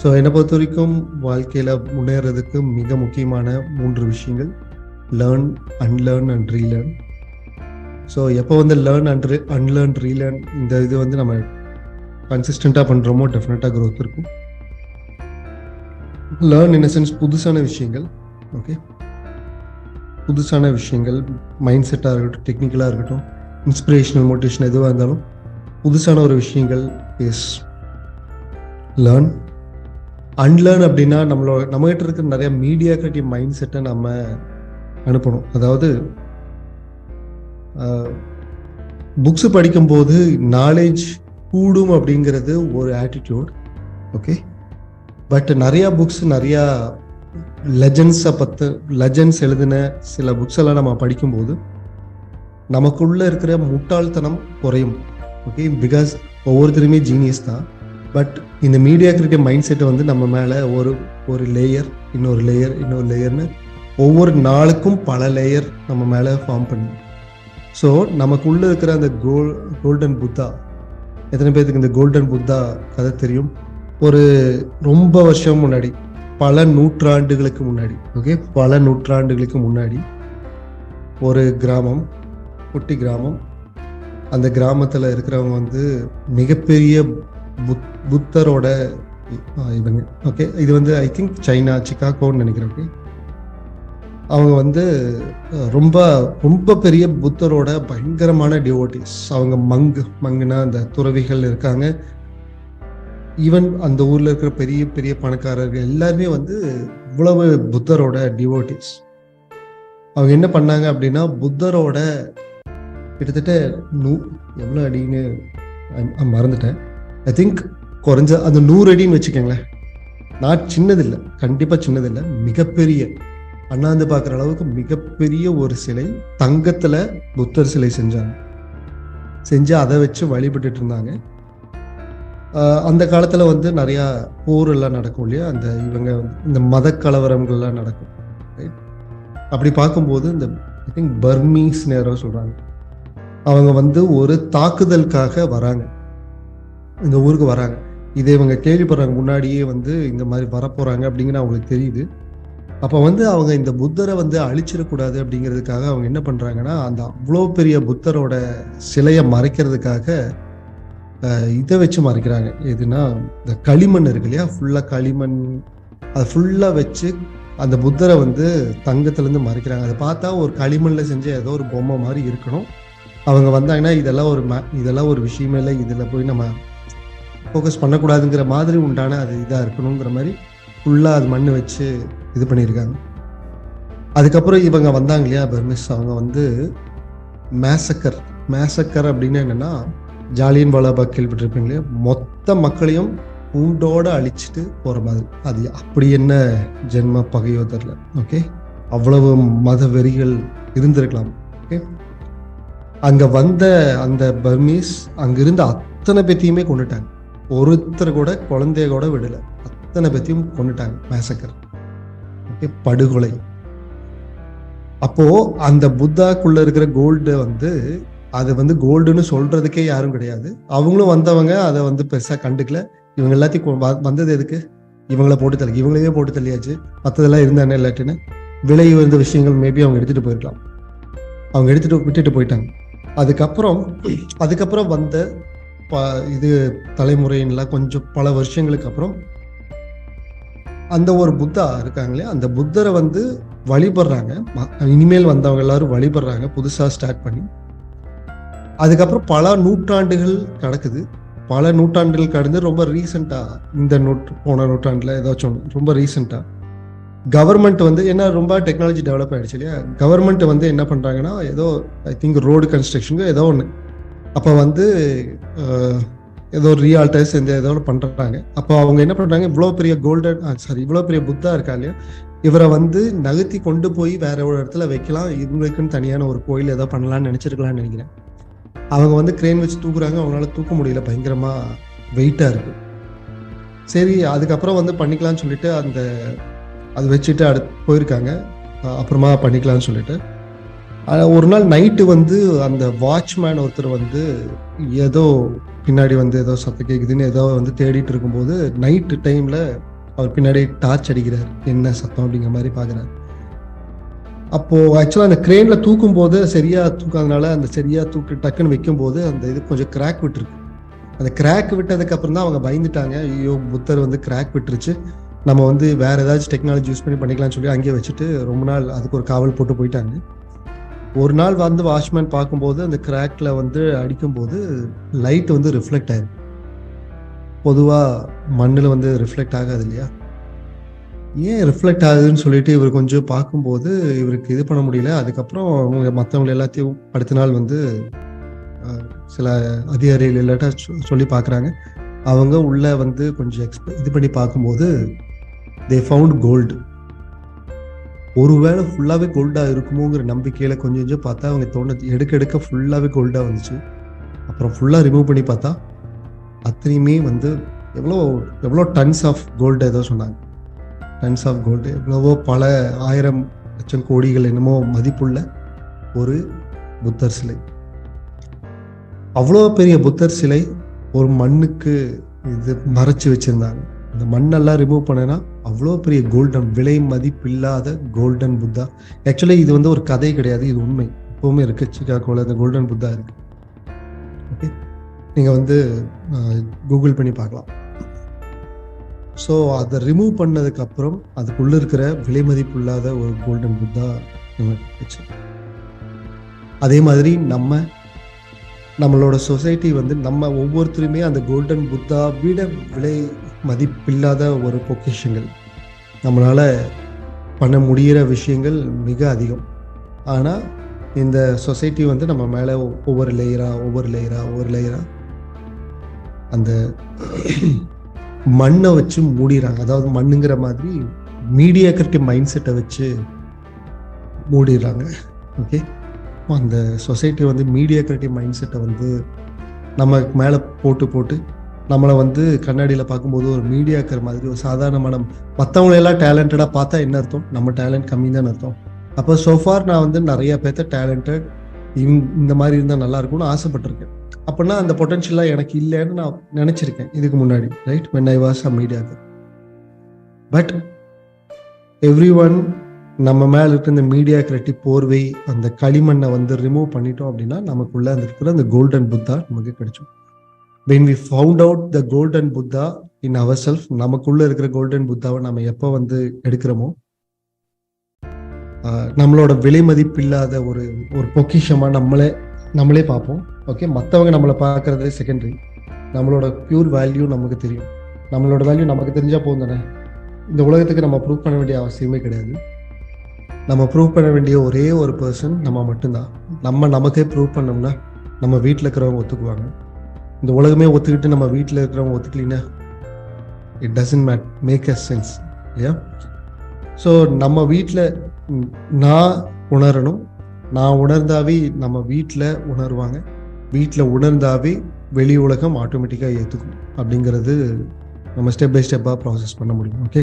So என்னை பொறுத்த வரைக்கும் வாழ்க்கையில் முன்னேறதுக்கு மிக முக்கியமான மூன்று விஷயங்கள். Learn unlearn and relearn so எப்போ வந்து லேர்ன் அண்ட் அன்லேர்ன் ரீலேர்ன் இந்த இது வந்து நம்ம கன்சிஸ்டண்ட்டாக பண்ணுறோமோ டெஃபினட்டாக க்ரோத் இருக்கும். லேர்ன் இன் சென்ஸ் புதுசான விஷயங்கள் ஓகே புதுசான விஷயங்கள் மைண்ட் செட்டாக இருக்கட்டும் டெக்னிக்கலாக இருக்கட்டும் இன்ஸ்பிரேஷனல் மோட்டிவேஷன் எதுவாக இருந்தாலும் புதுசான ஒரு விஷயங்கள் இஸ் லேர்ன் அன்லேர்ன் அப்படின்னா நம்மளோட நம்மகிட்ட இருக்கிற நிறைய மீடியா கிரியேட்டிவ் மைண்ட் செட்டை நம்ம அனுப்பணும். அதாவது புக்ஸ் படிக்கும்போது நாலேஜ் கூடும் அப்படிங்கிறது ஒரு ஆட்டிடியூட் ஓகே பட் நிறையா புக்ஸ் நிறையா லெஜன்ஸை பற்று லெஜன்ஸ் எழுதின சில புக்ஸ் எல்லாம் நம்ம படிக்கும்போது நமக்குள்ளே இருக்கிற முட்டாள்தனம் குறையும் ஓகே பிகாஸ் ஒவ்வொருத்தருமே ஜீனியஸ் தான். பட் இந்த மீடியா கிரியேட்டிவ் மைண்ட் செட்டை வந்து நம்ம மேலே ஒரு ஒரு லேயர் இன்னொரு லேயர் இன்னொரு லேயர்னு ஒவ்வொரு நாளுக்கும் பல லேயர் நம்ம மேலே ஃபார்ம் பண்ணும் ஸோ நமக்குள்ளே இருக்கிற அந்த கோல் கோல்டன் புத்தா எத்தனை பேர்த்துக்கு இந்த கோல்டன் புத்தா கதை தெரியும்? ஒரு ரொம்ப வருஷம் முன்னாடி பல நூற்றாண்டுகளுக்கு முன்னாடி ஓகே பல நூற்றாண்டுகளுக்கு முன்னாடி ஒரு கிராமம் குட்டி கிராமம் அந்த கிராமத்தில் இருக்கிறவங்க வந்து மிகப்பெரிய புத் புத்தரோட இவங்க. ஓகே இது வந்து ஐ திங்க் சைனா சிக்காகோன்னு நினைக்கிறேன் ஓகே அவங்க வந்து ரொம்ப ரொம்ப பெரிய புத்தரோட பயங்கரமான டிவோட்டிஸ் அவங்க மங்கு மங்குனா அந்த துறவிகள் இருக்காங்க. ஈவன் அந்த ஊரில் இருக்கிற பெரிய பெரிய பணக்காரர்கள் எல்லாருமே வந்து இவ்வளவு புத்தரோட டிவோட்டிஸ் அவங்க என்ன பண்ணாங்க அப்படின்னா புத்தரோட கிட்டத்தட்ட நூ எவ்வளோ அடின்னு மறந்துட்டேன். ஐ திங்க் குறைஞ்ச அந்த நூறு அடின்னு வச்சுக்கோங்களேன். நான் சின்னதில்லை. கண்டிப்பாக சின்னதில்லை. மிகப்பெரிய. அண்ணாந்து பார்க்குற அளவுக்கு மிகப்பெரிய ஒரு சிலை தங்கத்தில் புத்தர் சிலை செஞ்சாங்க. செஞ்சு அதை வச்சு வழிபட்டுட்டு இருந்தாங்க. அந்த காலத்தில் வந்து நிறையா போரெல்லாம் நடக்கும் இல்லையா? அந்த இவங்க இந்த மத கலவரங்கள்லாம் நடக்கும். ரைட் அப்படி பார்க்கும்போது இந்த ஐ திங்க் பர்மீஸ் நேரம் சொல்கிறாங்க அவங்க வந்து ஒரு தாக்குதலுக்காக வராங்க. இந்த ஊருக்கு வராங்க. இதை இவங்க கேள்விப்படுறாங்க முன்னாடியே வந்து இந்த மாதிரி வரப்போகிறாங்க அப்படிங்கிற அவங்களுக்கு தெரியுது. அப்போ வந்து அவங்க இந்த புத்தரை வந்து அழிச்சிடக்கூடாது அப்படிங்கிறதுக்காக அவங்க என்ன பண்ணுறாங்கன்னா அந்த அவ்வளோ பெரிய புத்தரோட சிலையை மறைக்கிறதுக்காக இதை வச்சு மறைக்கிறாங்க. எதுனா இந்த களிமண் இருக்கு இல்லையா? ஃபுல்லாக களிமண். அதை ஃபுல்லாக வச்சு அந்த புத்தரை வந்து தங்கத்துலேருந்து மறைக்கிறாங்க. அதை பார்த்தா ஒரு களிமண்ணில் செஞ்ச ஏதோ ஒரு பொம்மை மாதிரி இருக்கணும். அவங்க வந்தாங்கன்னா இதெல்லாம் ஒரு ம இதெல்லாம் ஒரு விஷயமே இல்லை. இதில் போய் நம்ம ஃபோக்கஸ் பண்ணக்கூடாதுங்கிற மாதிரி உண்டான அது இதாக இருக்கணுங்கிற மாதிரி ஃபுல்லாக அது மண் வச்சு இது பண்ணியிருக்காங்க. அதுக்கப்புறம் இவங்க வந்தாங்க இல்லையா பெர்மிஸ் அவங்க வந்து மேசக்கர் மேசக்கர் அப்படின்னு என்னன்னா ஜாலியன் வாலாபாக் கேள்விப்பட்டிருப்பீங்க இல்லையா? மொத்த மக்களையும் பூண்டோடு அழிச்சிட்டு போகிற மாதிரி. அது அப்படி என்ன ஜென்ம பகையோ தெரில ஓகே அவ்வளவு மத வெறிகள் இருந்திருக்கலாம். ஓகே அங்கே வந்த அந்த பர்மீஸ் அங்க இருந்த அத்தனை பேத்தையுமே கொண்டுட்டாங்க. ஒருத்தர் கூட குழந்தைய கூட விடல. அத்தனை பத்தியும் கொண்டுட்டாங்க மேசக்கர். ஓகே படுகொலை. அப்போ அந்த புத்தாக்குள்ள இருக்கிற கோல்டு வந்து அது வந்து கோல்டுன்னு சொல்றதுக்கே யாரும் கிடையாது. அவங்களும் வந்தவங்க அதை வந்து பெருசா கண்டுக்கல. இவங்க எல்லாத்தையும் வ- வந்தது எதுக்கு? இவங்கள போட்டு தள்ளி இவங்களையே போட்டு தள்ளியாச்சு. மற்றதெல்லாம் இருந்தானே இல்லாட்டின்னு விலை உயர்ந்த விஷயங்கள் மேபி அவங்க எடுத்துட்டு போயிருக்கலாம். அவங்க எடுத்துட்டு விட்டுட்டு போயிட்டாங்க. அதுக்கப்புறம் அதுக்கப்புறம் வந்த ப- இது தலைமுறையின்லாம் கொஞ்சம் பல வருஷங்களுக்கு அப்புறம் அந்த ஒரு புத்தா இருக்காங்களே அந்த புத்தரை வந்து வழிபடுறாங்க. இனிமேல் வந்தவங்க எல்லாரும் வழிபடுறாங்க புதுசாக ஸ்டார்ட் பண்ணி. அதுக்கப்புறம் பல நூற்றாண்டுகள் நடக்குது. பல நூற்றாண்டுகள் கடந்து ரொம்ப ரீசெண்டா இந்த நூற்று போன நூற்றாண்டில் ஏதாச்சும் ரொம்ப ரீசெண்டா. கவர்மெண்ட் வந்து என்ன ரொம்ப டெக்னாலஜி டெவலப் ஆகிடுச்சு இல்லையா? கவர்மெண்ட் வந்து என்ன பண்ணுறாங்கன்னா ஏதோ ஐ திங்க் ரோடு கன்ஸ்ட்ரக்ஷனுக்கு ஏதோ ஒன்று அப்போ வந்து ஏதோ ஏதோ ரியால்டர்ஸ் இந்த ஏதோ பண்ணுறாங்க அப்போ அவங்க என்ன பண்ணுறாங்க இவ்வளோ பெரிய கோல்டன் சாரி இவ்வளோ பெரிய புத்தா இருக்கா இல்லையா இவரை வந்து நகர்த்தி கொண்டு போய் வேற ஒரு இடத்துல வைக்கலாம். இவங்களுக்குன்னு தனியான ஒரு கோயில் ஏதோ பண்ணலாம்னு நினச்சிருக்கலாம்னு நினைக்கிறேன். அவங்க வந்து கிரேன் வச்சு தூக்குறாங்க அவங்களால தூக்க முடியல. பயங்கரமாக வெயிட்டாக இருக்கு. சரி அதுக்கப்புறம் வந்து பண்ணிக்கலாம்னு சொல்லிட்டு அந்த அது வச்சுட்டு அடுத்து போயிருக்காங்க. அப்புறமா பண்ணிக்கலாம்னு சொல்லிட்டு. ஆனால் ஒரு நாள் நைட்டு வந்து அந்த வாட்ச்மேன் ஒருத்தர் வந்து ஏதோ பின்னாடி வந்து ஏதோ சத்தம் கேட்குதுன்னு ஏதோ வந்து தேடிட்டு இருக்கும்போது நைட்டு டைமில் அவர் பின்னாடி டார்ச் அடிக்கிறார். என்ன சத்தம் அப்படிங்கிற மாதிரி பார்க்குறாரு அப்போது ஆக்சுவலாக அந்த க்ரெயினில் தூக்கும் போது சரியாக தூக்காதனால அந்த சரியாக தூக்கி டக்குன்னு வைக்கும்போது அந்த இது கொஞ்சம் கிராக் விட்டுருக்கு. அந்த கிராக் விட்டதுக்கப்புறம் தான் அவங்க பயந்துட்டாங்க. ஐயோ புத்தர் வந்து கிராக் விட்டுருச்சு. நம்ம வந்து வேறு ஏதாச்சும் டெக்னாலஜி யூஸ் பண்ணி பண்ணிக்கலாம்னு சொல்லி அங்கேயே வச்சுட்டு ரொம்ப நாள் அதுக்கு ஒரு காவல் போட்டு போயிட்டாங்க. ஒரு நாள் வந்து வாட்ச்மேன் பார்க்கும்போது அந்த கிராக்ல வந்து அடிக்கும்போது லைட் வந்து ரிஃப்ளெக்ட் ஆயிருக்கு பொதுவாக மண்ணில் வந்து ரிஃப்ளெக்ட் ஆகாது இல்லையா? ஏன் ரிஃப்ளெக்ட் ஆகுதுன்னு சொல்லிட்டு இவர் கொஞ்சம் பார்க்கும்போது இவருக்கு இது பண்ண முடியல. அதுக்கப்புறம் அவங்க மற்றவங்க எல்லாத்தையும் அடுத்த நாள் வந்து சில அதிகாரிகள் இல்லாட்டா சொ- சொல்லி பார்க்குறாங்க. அவங்க உள்ளே வந்து கொஞ்சம் எக்ஸ்ப இது பண்ணி பார்க்கும்போது தே ஃபவுண்ட் கோல்டு ஒருவேளை ஃபுல்லாகவே கோல்டாக இருக்குமோங்கிற நம்பிக்கையில் கொஞ்சம் கொஞ்சம் பார்த்தா அவங்க தோணுச்சு எடுக்க எடுக்க ஃபுல்லாகவே கோல்டாக வந்துச்சு. அப்புறம் ஃபுல்லாக ரிமூவ் பண்ணி பார்த்தா அத்தனையுமே வந்து எவ்வளோ எவ்வளோ டன்ஸ் ஆஃப் கோல்டு ஏதோ சொன்னாங்க. டன்ஸ் ஆஃப் கோல்டு எவ்வளவோ பல ஆயிரம் லட்சம் கோடிகள் என்னமோ மதிப்புள்ள ஒரு புத்தர் சிலை. அவ்வளோ பெரிய புத்தர் சிலை ஒரு மண்ணுக்கு இது மறைச்சு வச்சுருந்தாங்க. அந்த மண்ணெல்லாம் ரிமூவ் பண்ணனா அவ்வளோ பெரிய கோல்டன் விலை மதிப்பில்லாத கோல்டன் புத்தா ஆக்சுவலி இது வந்து ஒரு கதை கிடையாது இது உண்மை. எப்பவுமே இருக்கு சிக்காகோவில் அந்த கோல்டன் புத்தா இருக்கு. ஓகே நீங்கள் வந்து கூகுள் பண்ணி பார்க்கலாம். ஸோ அதை ரிமூவ் பண்ணதுக்கப்புறம் அதுக்குள்ளே இருக்கிற விலை மதிப்பில்லாத ஒரு கோல்டன் புத்தா நமக்கு அதே மாதிரி நம்ம நம்மளோட சொசைட்டி வந்து நம்ம ஒவ்வொருத்தருமே அந்த கோல்டன் புத்தா விட விலை மதிப்பில்லாத ஒரு பொக்கிஷங்கள். நம்மளால் பண்ண முடிகிற விஷயங்கள் மிக அதிகம். ஆனால் இந்த சொசைட்டி வந்து நம்ம மேலே ஒவ்வொரு லேயராக ஒவ்வொரு லேயராக ஒவ்வொரு லேயராக அந்த மண்ணை வச்சு மூடிடுறாங்க அதாவது மண்ணுங்கிற மாதிரி மீடியா மைண்ட் செட்டை வச்சு மூடிடுறாங்க ஓகே அந்த சொசைட்டி வந்து மீடியா மைண்ட் செட்டை வந்து நம்ம மேலே போட்டு போட்டு நம்மளை வந்து கண்ணாடியில் பார்க்கும்போது ஒரு மீடியாக்கர் மாதிரி ஒரு சாதாரணமான மற்றவங்களெல்லாம் டேலண்டடாக பார்த்தா என்ன அர்த்தம்? நம்ம டேலண்ட் கம்மி தான் அர்த்தம். அப்போ சோஃபார் நான் வந்து நிறைய பேர்த்த டேலண்டட் இந்த மாதிரி இருந்தால் நல்லா இருக்கும்னு ஆசைப்பட்டிருக்கேன். அப்படின்னா அந்த பொட்டன்ஷியலாக எனக்கு இல்லைன்னு நான் நினச்சிருக்கேன் இதுக்கு முன்னாடி right when I was a மீடியாக்கு but everyone நம்ம மேல இருக்கிற இந்த மீடியா கிரட்டி போர்வை அந்த களிமண்ணை வந்து ரிமூவ் பண்ணிட்டோம் அப்படின்னா நமக்குள்ள அந்த இருக்கிற அந்த கோல்டன் புத்தா நமக்கு கிடைக்கும் when we found out the golden Buddha in our self நமக்குள்ள இருக்கிற கோல்டன் புத்தாவை நம்ம எப்போ வந்து எடுக்கிறோமோ நம்மளோட விலை மதிப்பில்லாத ஒரு ஒரு பொக்கிஷமாக நம்மளே நம்மளே பார்ப்போம். ஓகே மற்றவங்க நம்மளை பார்க்கறது செகண்டரி நம்மளோட பியூர் வேல்யூ நமக்கு தெரியும். நம்மளோட வேல்யூ நமக்கு தெரிஞ்சால் போதும் தானே? இந்த உலகத்துக்கு நம்ம ப்ரூவ் பண்ண வேண்டிய அவசியமே கிடையாது. நம்ம ப்ரூவ் பண்ண வேண்டிய ஒரே ஒரு பர்சன் நம்ம மட்டும்தான். நம்ம நமக்கே ப்ரூவ் பண்ணோம்னா நம்ம வீட்டில் இருக்கிறவங்க ஒத்துக்குவாங்க. இந்த உலகமே ஒத்துக்கிட்டு நம்ம வீட்டில் இருக்கிறவங்க ஒத்துக்கலின்னா it doesn't made make a sense இல்லையா? ஸோ நம்ம வீட்டில் நான் உணரணும். நான் உணர்ந்தாவே நம்ம வீட்டில் உணர்வாங்க. வீட்டில் உணர்ந்தாவே வெளி உலகம் ஆட்டோமேட்டிக்காக ஏற்றுக்கும் அப்படிங்கிறது நம்ம ஸ்டெப் பை ஸ்டெப்பாக ப்ராசஸ் பண்ண முடியும். ஓகே